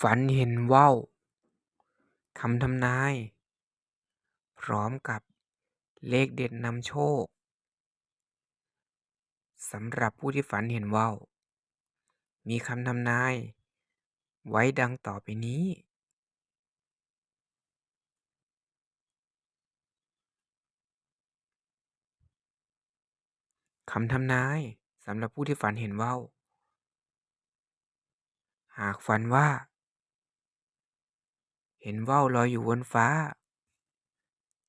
ฝันเห็นว่าวคำทำนาย พร้อมกับเลขเด็ดนำโชคสำหรับผู้ที่ฝันเห็นว่าวมีคำทำนาย ไว้ดังต่อไปนี้ คำทำนายสำหรับผู้ที่ฝันเห็นว่าวหากฝันว่า เห็นว่าวลอยอยู่บนฟ้า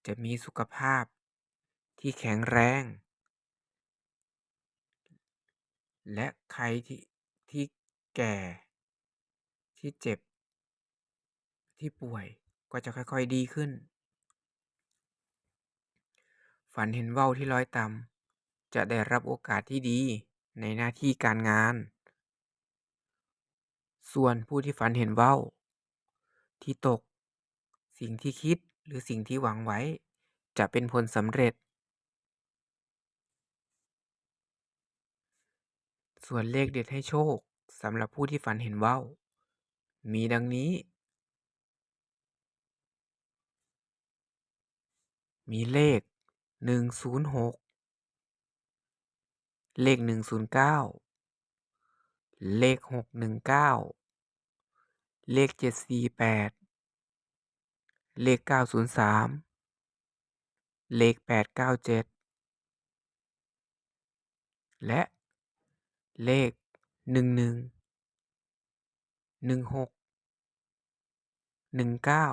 จะมีสุขภาพที่แข็งแรง และใครที่ที่แก่ ที่เจ็บ ที่ป่วยก็จะค่อยๆดีขึ้น ฝันเห็นว่าวที่ลอยต่ำจะได้รับโอกาสที่ดีในหน้าที่การงาน ส่วนผู้ที่ฝันเห็นว่าว ที่ตก สิ่งที่คิดหรือสิ่งที่หวังไว้ จะเป็นผลสำเร็จ ส่วนเลขเด็ดให้โชคสำหรับผู้ที่ฝันเห็นว่าวมีดังนี้ มีเลขหนึ่งศูนย์หกเลขหนึ่งศูนย์เก้าเลขหกหนึ่งเก้า เลขเจ็ดสี่แปดเลขเก้าศูนย์สามเลขแปดเก้าเจ็ดและเลขหนึ่งหนึ่งหนึ่งหกหนึ่งเก้า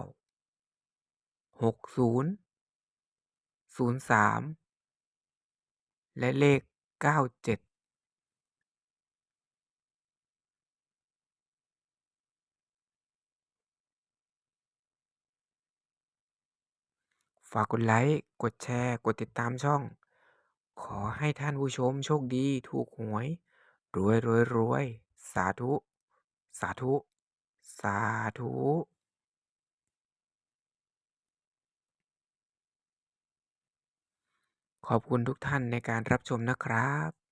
หกศูนย์ศูนย์สามและเลขเก้าเจ็ด ฝากกดไลค์ กดแชร์ กดติดตามช่อง ขอให้ท่านผู้ชมโชคดีถูกหวย รวยรวยรวย สาธุ สาธุ สาธุขอบคุณทุกท่านในการรับชมนะครับ